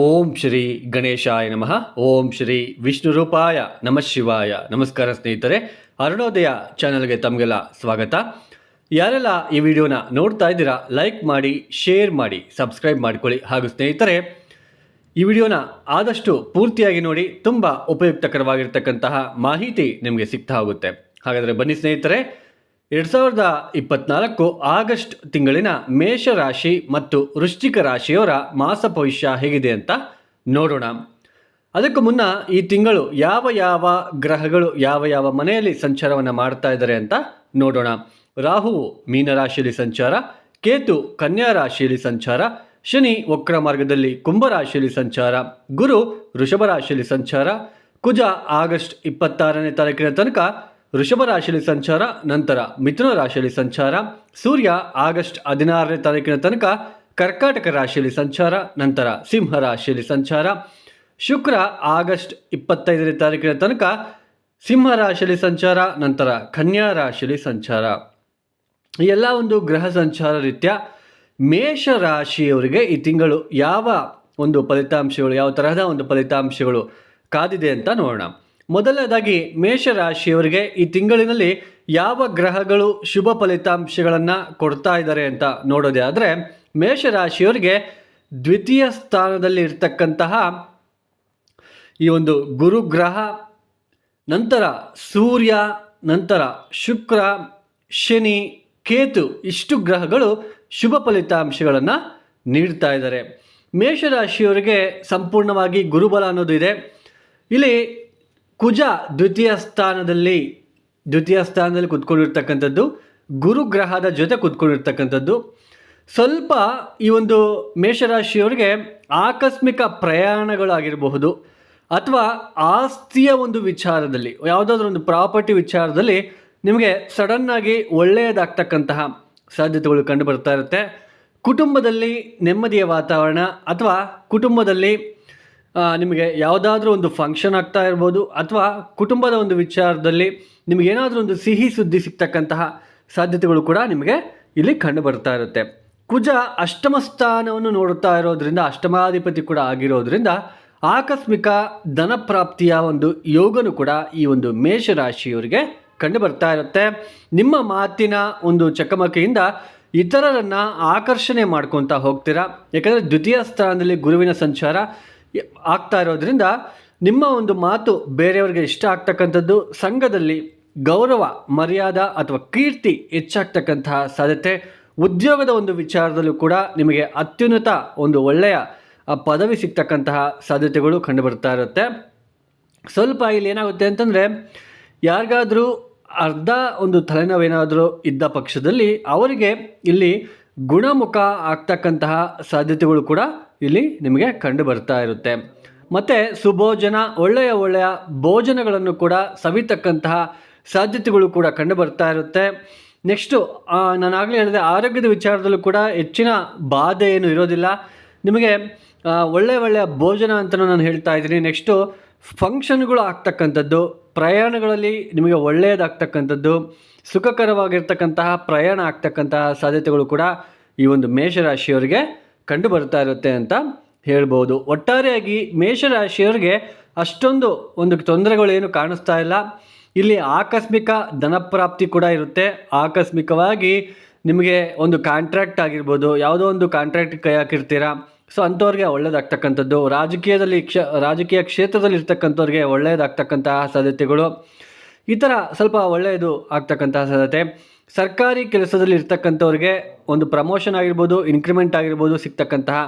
ಓಂ ಶ್ರೀ ಗಣೇಶಾಯ ನಮಃ. ಓಂ ಶ್ರೀ ವಿಷ್ಣು ರೂಪಾಯ ನಮಃ ಶಿವಾಯ. ನಮಸ್ಕಾರ ಸ್ನೇಹಿತರೆ, ಅರುಣೋದಯ ಚಾನಲ್ಗೆ ತಮಗೆಲ್ಲ ಸ್ವಾಗತ. ಯಾರೆಲ್ಲ ಈ ವಿಡಿಯೋನ ನೋಡ್ತಾ ಇದ್ದೀರಾ, ಲೈಕ್ ಮಾಡಿ, ಶೇರ್ ಮಾಡಿ, ಸಬ್ಸ್ಕ್ರೈಬ್ ಮಾಡ್ಕೊಳ್ಳಿ. ಹಾಗೂ ಸ್ನೇಹಿತರೆ, ಈ ವಿಡಿಯೋನ ಆದಷ್ಟು ಪೂರ್ತಿಯಾಗಿ ನೋಡಿ ತುಂಬ ಉಪಯುಕ್ತಕರವಾಗಿರ್ತಕ್ಕಂತಹ ಮಾಹಿತಿ ನಿಮಗೆ ಸಿಗ್ತಾ ಹೋಗುತ್ತೆ. ಹಾಗಾದರೆ ಬನ್ನಿ ಸ್ನೇಹಿತರೆ ಎರಡು ಸಾವಿರದ ಇಪ್ಪತ್ನಾಲ್ಕು ಆಗಸ್ಟ್ ತಿಂಗಳಿನ ಮೇಷ ರಾಶಿ ಮತ್ತು ವೃಶ್ಚಿಕ ರಾಶಿಯವರ ಮಾಸ ಭವಿಷ್ಯ ಹೇಗಿದೆ ಅಂತ ನೋಡೋಣ. ಅದಕ್ಕೂ ಮುನ್ನ ಈ ತಿಂಗಳು ಯಾವ ಯಾವ ಗ್ರಹಗಳು ಯಾವ ಯಾವ ಮನೆಯಲ್ಲಿ ಸಂಚಾರವನ್ನು ಮಾಡ್ತಾ ಇದ್ದಾರೆ ಅಂತ ನೋಡೋಣ. ರಾಹುವು ಮೀನರಾಶಿಯಲ್ಲಿ ಸಂಚಾರ, ಕೇತು ಕನ್ಯಾ ರಾಶಿಯಲ್ಲಿ ಸಂಚಾರ, ಶನಿ ವಕ್ರ ಮಾರ್ಗದಲ್ಲಿ ಕುಂಭ ರಾಶಿಯಲ್ಲಿ ಸಂಚಾರ, ಗುರು ವೃಷಭ ರಾಶಿಯಲ್ಲಿ ಸಂಚಾರ, ಕುಜ ಆಗಸ್ಟ್ ಇಪ್ಪತ್ತಾರನೇ ತಾರೀಕಿನ ತನಕ ವೃಷಭ ರಾಶಿಯಲ್ಲಿ ಸಂಚಾರ, ನಂತರ ಮಿಥುನ ರಾಶಿಯಲ್ಲಿ ಸಂಚಾರ, ಸೂರ್ಯ ಆಗಸ್ಟ್ ಹದಿನಾರನೇ ತಾರೀಕಿನ ತನಕ ಕರ್ಕಾಟಕ ರಾಶಿಯಲ್ಲಿ ಸಂಚಾರ, ನಂತರ ಸಿಂಹ ರಾಶಿಯಲ್ಲಿ ಸಂಚಾರ, ಶುಕ್ರ ಆಗಸ್ಟ್ ಇಪ್ಪತ್ತೈದನೇ ತಾರೀಕಿನ ತನಕ ಸಿಂಹ ರಾಶಿಯಲ್ಲಿ ಸಂಚಾರ, ನಂತರ ಕನ್ಯಾ ರಾಶಿಯಲ್ಲಿ ಸಂಚಾರ. ಎಲ್ಲ ಒಂದು ಗ್ರಹ ಸಂಚಾರ ರೀತ್ಯ ಮೇಷ ರಾಶಿಯವರಿಗೆ ಈ ತಿಂಗಳು ಯಾವ ಒಂದು ಫಲಿತಾಂಶಗಳು, ಯಾವ ತರಹದ ಒಂದು ಫಲಿತಾಂಶಗಳು ಕಾದಿದೆ ಅಂತ ನೋಡೋಣ. ಮೊದಲನೇದಾಗಿ ಮೇಷ ರಾಶಿಯವರಿಗೆ ಈ ತಿಂಗಳಿನಲ್ಲಿ ಯಾವ ಗ್ರಹಗಳು ಶುಭ ಫಲಿತಾಂಶಗಳನ್ನು ಕೊಡ್ತಾ ಇದ್ದಾರೆ ಅಂತ ನೋಡೋದೇ ಆದರೆ ಮೇಷ ರಾಶಿಯವರಿಗೆ ದ್ವಿತೀಯ ಸ್ಥಾನದಲ್ಲಿ ಇರ್ತಕ್ಕಂತಹ ಈ ಒಂದು ಗುರುಗ್ರಹ ನಂತರ ಸೂರ್ಯ, ನಂತರ ಶುಕ್ರ, ಶನಿ, ಕೇತು ಇಷ್ಟು ಗ್ರಹಗಳು ಶುಭ ಫಲಿತಾಂಶಗಳನ್ನು ನೀಡ್ತಾ ಇದ್ದಾರೆ ಮೇಷರಾಶಿಯವರಿಗೆ ಸಂಪೂರ್ಣವಾಗಿ ಗುರುಬಲ ಅನ್ನೋದು ಇದೆ. ಇಲ್ಲಿ ಕುಜ ದ್ವಿತೀಯ ಸ್ಥಾನದಲ್ಲಿ ದ್ವಿತೀಯ ಸ್ಥಾನದಲ್ಲಿ ಕುತ್ಕೊಂಡಿರ್ತಕ್ಕಂಥದ್ದು ಗುರುಗ್ರಹದ ಜೊತೆ ಕುತ್ಕೊಂಡಿರ್ತಕ್ಕಂಥದ್ದು. ಸ್ವಲ್ಪ ಈ ಒಂದು ಮೇಷರಾಶಿಯವರಿಗೆ ಆಕಸ್ಮಿಕ ಪ್ರಯಾಣಗಳಾಗಿರಬಹುದು, ಅಥವಾ ಆಸ್ತಿಯ ಒಂದು ವಿಚಾರದಲ್ಲಿ, ಯಾವುದಾದ್ರೂ ಒಂದು ಪ್ರಾಪರ್ಟಿ ವಿಚಾರದಲ್ಲಿ ನಿಮಗೆ ಸಡನ್ನಾಗಿ ಒಳ್ಳೆಯದಾಗ್ತಕ್ಕಂತಹ ಸಾಧ್ಯತೆಗಳು ಕಂಡು ಬರ್ತಾ ಇರುತ್ತೆ. ಕುಟುಂಬದಲ್ಲಿ ನೆಮ್ಮದಿಯ ವಾತಾವರಣ, ಅಥವಾ ಕುಟುಂಬದಲ್ಲಿ ನಿಮಗೆ ಯಾವುದಾದ್ರೂ ಒಂದು ಫಂಕ್ಷನ್ ಆಗ್ತಾ ಇರ್ಬೋದು ಅಥವಾ ಕುಟುಂಬದ ಒಂದು ವಿಚಾರದಲ್ಲಿ ನಿಮಗೆ ಏನಾದರೂ ಒಂದು ಸಿಹಿ ಸುದ್ದಿ ಸಿಗ್ತಕ್ಕಂತಹ ಸಾಧ್ಯತೆಗಳು ಕೂಡ ನಿಮಗೆ ಇಲ್ಲಿ ಕಂಡು ಬರ್ತಾ ಇರುತ್ತೆ. ಕುಜ ಅಷ್ಟಮ ಸ್ಥಾನವನ್ನು ನೋಡುತ್ತಾ ಇರೋದ್ರಿಂದ, ಅಷ್ಟಮಾಧಿಪತಿ ಕೂಡ ಆಗಿರೋದ್ರಿಂದ ಆಕಸ್ಮಿಕ ಧನ ಪ್ರಾಪ್ತಿಯ ಒಂದು ಯೋಗನು ಕೂಡ ಈ ಒಂದು ಮೇಷರಾಶಿಯವರಿಗೆ ಕಂಡು ಬರ್ತಾ ಇರುತ್ತೆ. ನಿಮ್ಮ ಮಾತಿನ ಒಂದು ಚಕಮಕಿಯಿಂದ ಇತರರನ್ನ ಆಕರ್ಷಣೆ ಮಾಡ್ಕೊತಾ ಹೋಗ್ತೀರಾ? ಯಾಕಂದರೆ ದ್ವಿತೀಯ ಸ್ಥಾನದಲ್ಲಿ ಗುರುವಿನ ಸಂಚಾರ ಆಗ್ತಾ ಇರೋದ್ರಿಂದ ನಿಮ್ಮ ಒಂದು ಮಾತು ಬೇರೆಯವರಿಗೆ ಇಷ್ಟ ಆಗ್ತಕ್ಕಂಥದ್ದು ಸಂಘದಲ್ಲಿ ಗೌರವ, ಮರ್ಯಾದ ಅಥವಾ ಕೀರ್ತಿ ಹೆಚ್ಚಾಗ್ತಕ್ಕಂತಹ ಸಾಧ್ಯತೆ. ಉದ್ಯೋಗದ ಒಂದು ವಿಚಾರದಲ್ಲೂ ಕೂಡ ನಿಮಗೆ ಅತ್ಯುನ್ನತ ಒಂದು ಒಳ್ಳೆಯ ಪದವಿ ಸಿಗ್ತಕ್ಕಂತಹ ಸಾಧ್ಯತೆಗಳು ಕಂಡುಬರ್ತಾ ಇರುತ್ತೆ. ಸ್ವಲ್ಪ ಇಲ್ಲಿ ಏನಾಗುತ್ತೆ ಅಂತಂದರೆ, ಯಾರಿಗಾದರೂ ಅರ್ಧ ಒಂದು ತಲೆನೋವೇನಾದರೂ ಇದ್ದ ಪಕ್ಷದಲ್ಲಿ ಅವರಿಗೆ ಇಲ್ಲಿ ಗುಣಮುಖ ಆಗ್ತಕ್ಕಂತಹ ಸಾಧ್ಯತೆಗಳು ಕೂಡ ಇಲ್ಲಿ ನಿಮಗೆ ಕಂಡು ಬರ್ತಾ ಇರುತ್ತೆ. ಮತ್ತು ಸುಭೋಜನ ಒಳ್ಳೆಯ ಒಳ್ಳೆಯ ಭೋಜನಗಳನ್ನು ಕೂಡ ಸವಿತಕ್ಕಂತಹ ಸಾಧ್ಯತೆಗಳು ಕೂಡ ಕಂಡು ಬರ್ತಾ ಇರುತ್ತೆ. ನೆಕ್ಸ್ಟು ನಾನು ಆಗಲೇ ಹೇಳಿದೆ, ಆರೋಗ್ಯದ ವಿಚಾರದಲ್ಲೂ ಕೂಡ ಹೆಚ್ಚಿನ ಬಾಧೆ ಏನು ಇರೋದಿಲ್ಲ. ನಿಮಗೆ ಒಳ್ಳೆಯ ಒಳ್ಳೆಯ ಭೋಜನ ಅಂತ ನಾನು ಹೇಳ್ತಾ ಇದ್ದೀನಿ. ನೆಕ್ಸ್ಟು ಫಂಕ್ಷನ್ಗಳು ಆಗ್ತಕ್ಕಂಥದ್ದು, ಪ್ರಯಾಣಗಳಲ್ಲಿ ನಿಮಗೆ ಒಳ್ಳೆಯದಾಗ್ತಕ್ಕಂಥದ್ದು, ಸುಖಕರವಾಗಿರ್ತಕ್ಕಂತಹ ಪ್ರಯಾಣ ಆಗ್ತಕ್ಕಂತಹ ಸಾಧ್ಯತೆಗಳು ಕೂಡ ಈ ಒಂದು ಮೇಷರಾಶಿಯವರಿಗೆ ಕಂಡು ಬರ್ತಾ ಇರುತ್ತೆ ಅಂತ ಹೇಳ್ಬೋದು. ಒಟ್ಟಾರೆಯಾಗಿ ಮೇಷರಾಶಿಯವರಿಗೆ ಅಷ್ಟೊಂದು ಒಂದು ತೊಂದರೆಗಳೇನು ಕಾಣಿಸ್ತಾ ಇಲ್ಲ. ಇಲ್ಲಿ ಆಕಸ್ಮಿಕ ಧನಪ್ರಾಪ್ತಿ ಕೂಡ ಇರುತ್ತೆ. ಆಕಸ್ಮಿಕವಾಗಿ ನಿಮಗೆ ಒಂದು ಕಾಂಟ್ರಾಕ್ಟ್ ಆಗಿರ್ಬೋದು, ಯಾವುದೋ ಒಂದು ಕಾಂಟ್ರಾಕ್ಟ್ ಕೈ ಹಾಕಿರ್ತೀರಾ. ಸೊ ಅಂಥವ್ರಿಗೆ ಒಳ್ಳೇದಾಗ್ತಕ್ಕಂಥದ್ದು. ರಾಜಕೀಯದಲ್ಲಿ ಕ್ಷ, ರಾಜಕೀಯ ಕ್ಷೇತ್ರದಲ್ಲಿ ಇರ್ತಕ್ಕಂಥವ್ರಿಗೆ ಒಳ್ಳೆಯದಾಗ್ತಕ್ಕಂತಹ ಸಾಧ್ಯತೆಗಳು. ಈ ಥರ ಸ್ವಲ್ಪ ಒಳ್ಳೆಯದು ಆಗ್ತಕ್ಕಂತಹ ಸಾಧ್ಯತೆ. ಸರ್ಕಾರಿ ಕೆಲಸದಲ್ಲಿ ಇರ್ತಕ್ಕಂಥವ್ರಿಗೆ ಒಂದು ಪ್ರಮೋಷನ್ ಆಗಿರ್ಬೋದು ಇನ್ಕ್ರಿಮೆಂಟ್ ಆಗಿರ್ಬೋದು ಸಿಗ್ತಕ್ಕಂತಹ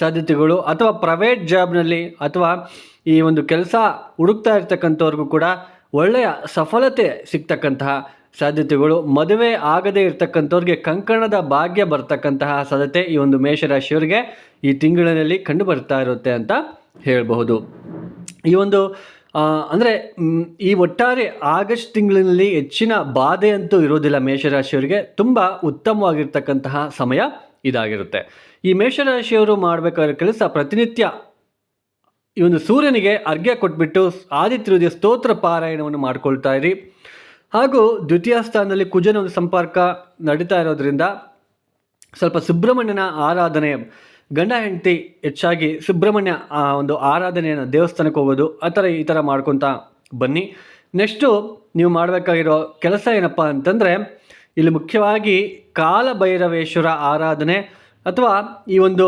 ಸಾಧ್ಯತೆಗಳು ಅಥವಾ ಪ್ರೈವೇಟ್ ಜಾಬ್ನಲ್ಲಿ ಅಥವಾ ಈ ಒಂದು ಕೆಲಸ ಹುಡುಕ್ತಾ ಇರ್ತಕ್ಕಂಥವ್ರಿಗೂ ಕೂಡ ಒಳ್ಳೆಯ ಸಫಲತೆ ಸಿಗ್ತಕ್ಕಂತಹ ಸಾಧ್ಯತೆಗಳು. ಮದುವೆ ಆಗದೇ ಇರತಕ್ಕಂಥವ್ರಿಗೆ ಕಂಕಣದ ಭಾಗ್ಯ ಬರ್ತಕ್ಕಂತಹ ಸಾಧ್ಯತೆ ಈ ಒಂದು ಮೇಷರಾಶಿಯವರಿಗೆ ಈ ತಿಂಗಳಿನಲ್ಲಿ ಕಂಡು ಬರ್ತಾ ಇರುತ್ತೆ ಅಂತ ಹೇಳಬಹುದು. ಈ ಒಂದು ಅಂದರೆ ಈ ಒಟ್ಟಾರೆ ಆಗಸ್ಟ್ ತಿಂಗಳಿನಲ್ಲಿ ಹೆಚ್ಚಿನ ಬಾಧೆ ಅಂತೂ ಇರೋದಿಲ್ಲ ಮೇಷರಾಶಿಯವರಿಗೆ. ತುಂಬ ಉತ್ತಮವಾಗಿರ್ತಕ್ಕಂತಹ ಸಮಯ ಇದಾಗಿರುತ್ತೆ. ಈ ಮೇಷರಾಶಿಯವರು ಮಾಡಬೇಕಾದ ಕೆಲಸ ಪ್ರತಿನಿತ್ಯ ಈ ಒಂದು ಸೂರ್ಯನಿಗೆ ಅರ್ಘ್ಯ ಕೊಟ್ಬಿಟ್ಟು ಆದಿತ್ಯ ಹೃದಯ ಸ್ತೋತ್ರ ಪಾರಾಯಣವನ್ನು ಮಾಡ್ಕೊಳ್ತಾ ಇರಿ. ಹಾಗೂ ದ್ವಿತೀಯ ಸ್ಥಾನದಲ್ಲಿ ಕುಜನ ಒಂದು ಸಂಪರ್ಕ ನಡೀತಾ ಇರೋದ್ರಿಂದ ಸ್ವಲ್ಪ ಸುಬ್ರಹ್ಮಣ್ಯನ ಆರಾಧನೆ ಗಂಡ ಹೆಂಡತಿ ಹೆಚ್ಚಾಗಿ ಸುಬ್ರಹ್ಮಣ್ಯ ಆ ಒಂದು ಆರಾಧನೆಯನ್ನು ದೇವಸ್ಥಾನಕ್ಕೆ ಹೋಗೋದು, ಆ ಥರ ಈ ಥರ ಮಾಡ್ಕೊತ ಬನ್ನಿ. ನೆಕ್ಸ್ಟು ನೀವು ಮಾಡಬೇಕಾಗಿರೋ ಕೆಲಸ ಏನಪ್ಪ ಅಂತಂದರೆ, ಇಲ್ಲಿ ಮುಖ್ಯವಾಗಿ ಕಾಲಭೈರವೇಶ್ವರ ಆರಾಧನೆ ಅಥವಾ ಈ ಒಂದು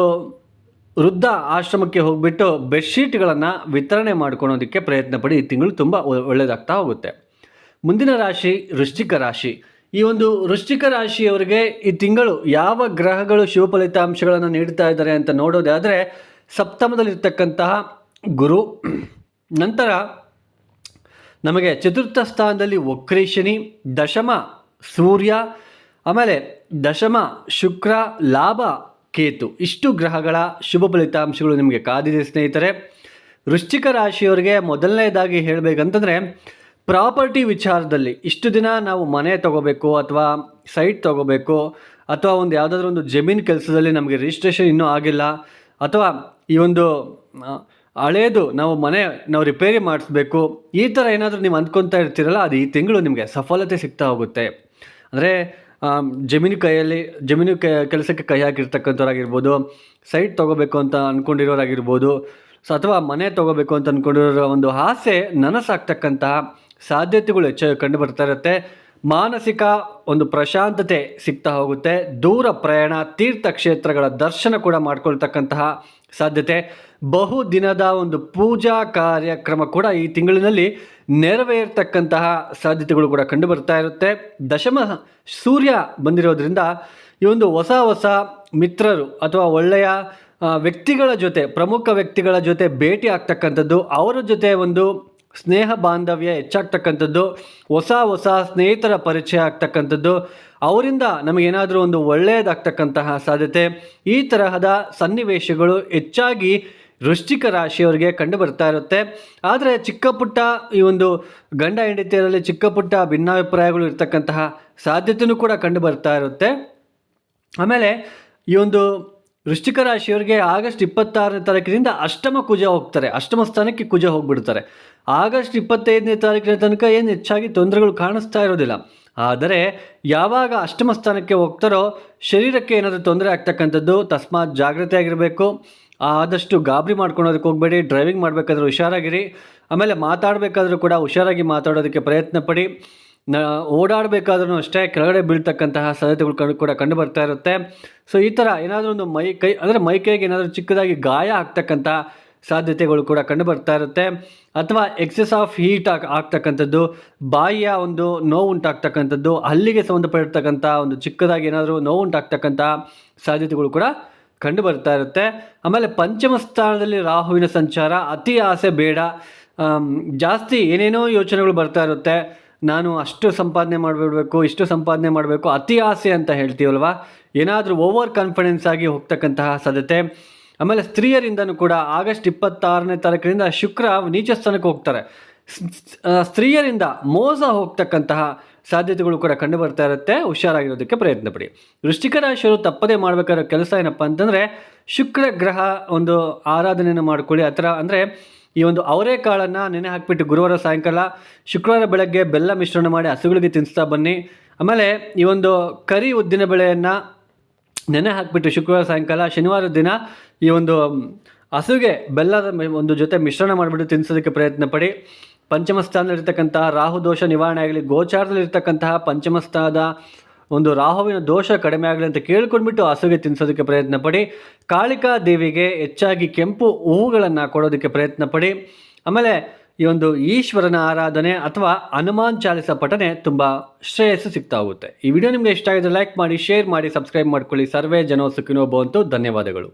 ವೃದ್ಧ ಆಶ್ರಮಕ್ಕೆ ಹೋಗ್ಬಿಟ್ಟು ಬೆಡ್ಶೀಟ್ಗಳನ್ನು ವಿತರಣೆ ಮಾಡ್ಕೊಳೋದಕ್ಕೆ ಪ್ರಯತ್ನ ಪಡಿ, ಈ ತಿಂಗಳು ತುಂಬ ಒಳ್ಳೆಯದಾಗ್ತಾ ಹೋಗುತ್ತೆ. ಮುಂದಿನ ರಾಶಿ ವೃಶ್ಚಿಕ ರಾಶಿ. ಈ ಒಂದು ವೃಶ್ಚಿಕ ರಾಶಿಯವರಿಗೆ ಈ ತಿಂಗಳು ಯಾವ ಗ್ರಹಗಳು ಶುಭ ಫಲಿತಾಂಶಗಳನ್ನು ನೀಡ್ತಾ ಇದ್ದಾರೆ ಅಂತ ನೋಡೋದಾದರೆ ಸಪ್ತಮದಲ್ಲಿರ್ತಕ್ಕಂತಹ ಗುರು. ನಂತರ ನಮಗೆ ಚತುರ್ಥ ಸ್ಥಾನದಲ್ಲಿ ವಕ್ರೀಶನಿ ದಶಮ ಸೂರ್ಯ, ಆಮೇಲೆ ದಶಮ ಶುಕ್ರ, ಲಾಭ, ಕೇತು. ಇಷ್ಟು ಗ್ರಹಗಳ ಶುಭ ಫಲಿತಾಂಶಗಳು ನಿಮಗೆ ಕಾದಿದೆ ಸ್ನೇಹಿತರೆ. ವೃಶ್ಚಿಕ ರಾಶಿಯವರಿಗೆ ಮೊದಲನೇದಾಗಿ ಹೇಳಬೇಕಂತಂದರೆ ಪ್ರಾಪರ್ಟಿ ವಿಚಾರದಲ್ಲಿ ಇಷ್ಟು ದಿನ ನಾವು ಮನೆ ತಗೋಬೇಕು ಅಥವಾ ಸೈಟ್ ತಗೋಬೇಕು ಅಥವಾ ಒಂದು ಯಾವುದಾದ್ರೂ ಒಂದು ಜಮೀನು ಕೆಲಸದಲ್ಲಿ ನಮಗೆ ರಿಜಿಸ್ಟ್ರೇಷನ್ ಇನ್ನೂ ಆಗಿಲ್ಲ ಅಥವಾ ಈ ಒಂದು ಹಳೇದು ನಾವು ಮನೆ ನಾವು ರಿಪೇರಿ ಮಾಡಿಸ್ಬೇಕು, ಈ ಥರ ಏನಾದರೂ ನೀವು ಅಂದ್ಕೊತಾ ಇರ್ತೀರಲ್ಲ, ಅದು ಈ ತಿಂಗಳು ನಿಮಗೆ ಸಫಲತೆ ಸಿಗ್ತಾ ಹೋಗುತ್ತೆ. ಅಂದರೆ ಜಮೀನು ಕೈಯಲ್ಲಿ, ಜಮೀನು ಕೆ, ಕೆಲಸಕ್ಕೆ ಕೈ ಹಾಕಿರ್ತಕ್ಕಂಥವ್ರಾಗಿರ್ಬೋದು ಸೈಟ್ ತೊಗೋಬೇಕು ಅಂತ ಅಂದ್ಕೊಂಡಿರೋರಾಗಿರ್ಬೋದು ಸೊ ಅಥವಾ ಮನೆ ತೊಗೋಬೇಕು ಅಂತ ಅಂದ್ಕೊಂಡಿರೋ ಒಂದು ಆಸೆ ನನಸಾಗ್ತಕ್ಕಂತಹ ಸಾಧ್ಯತೆಗಳು ಹೆಚ್ಚಾಗಿ ಕಂಡು ಬರ್ತಾ ಇರುತ್ತೆ. ಮಾನಸಿಕ ಒಂದು ಪ್ರಶಾಂತತೆ ಸಿಗ್ತಾ ಹೋಗುತ್ತೆ. ದೂರ ಪ್ರಯಾಣ ತೀರ್ಥಕ್ಷೇತ್ರಗಳ ದರ್ಶನ ಕೂಡ ಮಾಡ್ಕೊಳ್ತಕ್ಕಂತಹ ಸಾಧ್ಯತೆ. ಬಹು ದಿನದ ಒಂದು ಪೂಜಾ ಕಾರ್ಯಕ್ರಮ ಕೂಡ ಈ ತಿಂಗಳಿನಲ್ಲಿ ನೆರವೇರ್ತಕ್ಕಂತಹ ಸಾಧ್ಯತೆಗಳು ಕೂಡ ಕಂಡು ಬರ್ತಾ ಇರುತ್ತೆ. ದಶಮ ಸೂರ್ಯ ಬಂದಿರೋದ್ರಿಂದ ಈ ಒಂದು ಹೊಸ ಹೊಸ ಮಿತ್ರರು ಅಥವಾ ಒಳ್ಳೆಯ ವ್ಯಕ್ತಿಗಳ ಜೊತೆ, ಪ್ರಮುಖ ವ್ಯಕ್ತಿಗಳ ಜೊತೆ ಭೇಟಿ ಆಗ್ತಕ್ಕಂಥದ್ದು, ಅವರ ಜೊತೆ ಒಂದು ಸ್ನೇಹ ಬಾಂಧವ್ಯ ಹೆಚ್ಚಾಗ್ತಕ್ಕಂಥದ್ದು, ಹೊಸ ಹೊಸ ಸ್ನೇಹಿತರ ಪರಿಚಯ ಆಗ್ತಕ್ಕಂಥದ್ದು, ಅವರಿಂದ ನಮಗೇನಾದರೂ ಒಂದು ಒಳ್ಳೆಯದಾಗ್ತಕ್ಕಂತಹ ಸಾಧ್ಯತೆ. ಈ ತರಹದ ಸನ್ನಿವೇಶಗಳು ಹೆಚ್ಚಾಗಿ ವೃಶ್ಚಿಕ ರಾಶಿಯವರಿಗೆ ಕಂಡು ಬರ್ತಾ ಇರುತ್ತೆ. ಆದರೆ ಚಿಕ್ಕ ಪುಟ್ಟ ಈ ಒಂದು ಗಂಡ ಹೆಂಡತಿಯರಲ್ಲಿ ಚಿಕ್ಕ ಪುಟ್ಟ ಭಿನ್ನಾಭಿಪ್ರಾಯಗಳು ಇರ್ತಕ್ಕಂತಹ ಸಾಧ್ಯತೆಯೂ ಕೂಡ ಕಂಡು ಬರ್ತಾ ಇರುತ್ತೆ. ಆಮೇಲೆ ಈ ಒಂದು ವೃಶ್ಚಿಕ ರಾಶಿಯವರಿಗೆ ಆಗಸ್ಟ್ ಇಪ್ಪತ್ತಾರನೇ ತಾರೀಕಿನಿಂದ ಅಷ್ಟಮ ಕುಜ ಹೋಗ್ತಾರೆ. ಅಷ್ಟಮ ಸ್ಥಾನಕ್ಕೆ ಕುಜ ಹೋಗ್ಬಿಡ್ತಾರೆ. ಆಗಸ್ಟ್ ಇಪ್ಪತ್ತೈದನೇ ತಾರೀಕಿನ ತನಕ ಏನು ಹೆಚ್ಚಾಗಿ ತೊಂದರೆಗಳು ಕಾಣಿಸ್ತಾ ಇರೋದಿಲ್ಲ. ಆದರೆ ಯಾವಾಗ ಅಷ್ಟಮ ಸ್ಥಾನಕ್ಕೆ ಹೋಗ್ತಾರೋ ಶರೀರಕ್ಕೆ ಏನಾದರೂ ತೊಂದರೆ ಆಗ್ತಕ್ಕಂಥದ್ದು, ತಸ್ಮಾತ್ ಜಾಗ್ರತೆ ಆಗಿರಬೇಕು. ಆದಷ್ಟು ಗಾಬರಿ ಮಾಡ್ಕೊಳೋದಕ್ಕೆ ಹೋಗಬೇಡಿ ಡ್ರೈವಿಂಗ್ ಮಾಡಬೇಕಾದ್ರೂ ಹುಷಾರಾಗಿರಿ. ಆಮೇಲೆ ಮಾತಾಡಬೇಕಾದ್ರೂ ಕೂಡ ಹುಷಾರಾಗಿ ಮಾತಾಡೋದಕ್ಕೆ ಪ್ರಯತ್ನ ಪಡಿ. ನ ಓಡಾಡಬೇಕಾದ್ರೂ ಅಷ್ಟೇ ಕೆಳಗಡೆ ಬೀಳ್ತಕ್ಕಂತಹ ಸಾಧ್ಯತೆಗಳು ಕಂಡು ಕೂಡ ಕಂಡು ಬರ್ತಾ ಇರುತ್ತೆ. ಸೊ ಈ ಥರ ಏನಾದರೂ ಒಂದು ಮೈ ಕೈ, ಅಂದರೆ ಮೈ ಕೈಗೆ ಏನಾದರೂ ಚಿಕ್ಕದಾಗಿ ಗಾಯ ಆಗ್ತಕ್ಕಂತಹ ಸಾಧ್ಯತೆಗಳು ಕೂಡ ಕಂಡು ಬರ್ತಾ ಇರುತ್ತೆ. ಅಥವಾ ಎಕ್ಸೆಸ್ ಆಫ್ ಹೀಟ್ ಆಗಿ, ಆಗ್ತಕ್ಕಂಥದ್ದು, ಬಾಯಿಯ ಒಂದು ನೋವು ಉಂಟಾಗ್ತಕ್ಕಂಥದ್ದು ಅಲ್ಲಿಗೆ ಸಂಬಂಧಪಟ್ಟಿರ್ತಕ್ಕಂಥ ಒಂದು ಚಿಕ್ಕದಾಗಿ ಏನಾದರೂ ನೋವು ಉಂಟಾಗ್ತಕ್ಕಂಥ ಸಾಧ್ಯತೆಗಳು ಕೂಡ ಕಂಡು ಬರ್ತಾ ಇರುತ್ತೆ. ಆಮೇಲೆ ಪಂಚಮ ಸ್ಥಾನದಲ್ಲಿ ರಾಹುವಿನ ಸಂಚಾರ ಅತಿ ಆಸೆ, ಬೇಡ. ಜಾಸ್ತಿ ಏನೇನೋ ಯೋಚನೆಗಳು ಬರ್ತಾ ಇರುತ್ತೆ. ನಾನು ಅಷ್ಟು ಸಂಪಾದನೆ ಮಾಡಿಬಿಡ್ಬೇಕು, ಇಷ್ಟು ಸಂಪಾದನೆ ಮಾಡಬೇಕು, ಅತಿ ಆಸೆ ಅಂತ ಹೇಳ್ತೀವಲ್ವ? ಏನಾದರೂ ಓವರ್ ಕಾನ್ಫಿಡೆನ್ಸ್ ಆಗಿ ಹೋಗ್ತಕ್ಕಂತಹ ಸಾಧ್ಯತೆ. ಆಮೇಲೆ ಸ್ತ್ರೀಯರಿಂದನೂ ಕೂಡ ಆಗಸ್ಟ್ ಇಪ್ಪತ್ತಾರನೇ ತಾರೀಕಿನಿಂದ ಶುಕ್ರ ನೀಚ ಸ್ಥಾನಕ್ಕೆ ಹೋಗ್ತಾರೆ ಸ್ತ್ರೀಯರಿಂದ ಮೋಸ ಹೋಗ್ತಕ್ಕಂತಹ ಸಾಧ್ಯತೆಗಳು ಕೂಡ ಕಂಡು ಬರ್ತಾ ಇರುತ್ತೆ. ಹುಷಾರಾಗಿರೋದಕ್ಕೆ ಪ್ರಯತ್ನ ಪಡಿ. ವೃಶ್ಚಿಕ ರಾಶಿಯವರು ತಪ್ಪದೇ ಮಾಡಬೇಕಾದ ಕೆಲಸ ಏನಪ್ಪ ಅಂತಂದರೆ ಶುಕ್ರ ಗ್ರಹ ಒಂದು ಆರಾಧನೆಯನ್ನು ಮಾಡ್ಕೊಳ್ಳಿ. ಆ ಥರ ಅಂದರೆ ಈ ಒಂದು ಅವರೆಕಾಳನ್ನು ನೆನೆ ಹಾಕಿಬಿಟ್ಟು ಗುರುವಾರ ಸಾಯಂಕಾಲ ಶುಕ್ರವಾರ ಬೆಳಗ್ಗೆ ಬೆಲ್ಲ ಮಿಶ್ರಣ ಮಾಡಿ ಹಸುಗಳಿಗೆ ತಿನ್ನಿಸ್ತಾ ಬನ್ನಿ. ಆಮೇಲೆ ಈ ಒಂದು ಕರಿ ಉದ್ದಿನ ಬೆಳೆಯನ್ನು ನೆನೆ ಹಾಕಿಬಿಟ್ಟು ಶುಕ್ರವಾರ ಸಾಯಂಕಾಲ ಶನಿವಾರ ದಿನ ಈ ಒಂದು ಹಸುಗೆ ಬೆಲ್ಲದ ಒಂದು ಜೊತೆ ಮಿಶ್ರಣ ಮಾಡಿಬಿಟ್ಟು ತಿನ್ನಿಸೋದಕ್ಕೆ ಪ್ರಯತ್ನ ಪಡಿ. ಪಂಚಮಸ್ಥಾನದಲ್ಲಿರ್ತಕ್ಕಂತಹ ರಾಹು ದೋಷ ನಿವಾರಣೆ ಆಗಲಿ, ಗೋಚಾರದಲ್ಲಿರ್ತಕ್ಕಂತಹ ಪಂಚಮ ಸ್ಥಾನದ ಒಂದು ರಾಹುವಿನ ದೋಷ ಕಡಿಮೆ ಆಗಲಿ ಅಂತ ಕೇಳ್ಕೊಂಡ್ಬಿಟ್ಟು ಹಸುಗೆ ತಿನ್ನಿಸೋದಕ್ಕೆ ಪ್ರಯತ್ನ ಪಡಿ. ಕಾಳಿಕಾ ದೇವಿಗೆ ಹೆಚ್ಚಾಗಿ ಕೆಂಪು ಹೂವುಗಳನ್ನು ಕೊಡೋದಕ್ಕೆ ಪ್ರಯತ್ನ ಪಡಿ. ಆಮೇಲೆ ಈ ಒಂದು ಈಶ್ವರನ ಆರಾಧನೆ ಅಥವಾ ಹನುಮಾನ್ ಚಾಲಿಸ ಪಠನೆ ತುಂಬ ಶ್ರೇಯಸ್ಸು ಸಿಗ್ತಾ ಹೋಗುತ್ತೆ. ಈ ವಿಡಿಯೋ ನಿಮಗೆ ಇಷ್ಟ ಆಗಿದ್ರೆ ಲೈಕ್ ಮಾಡಿ ಶೇರ್ ಮಾಡಿ ಸಬ್ಸ್ಕ್ರೈಬ್ ಮಾಡ್ಕೊಳ್ಳಿ. ಸರ್ವೇ ಜನೋ ಸುಖಿನೋ ಬಂತು ಧನ್ಯವಾದಗಳು.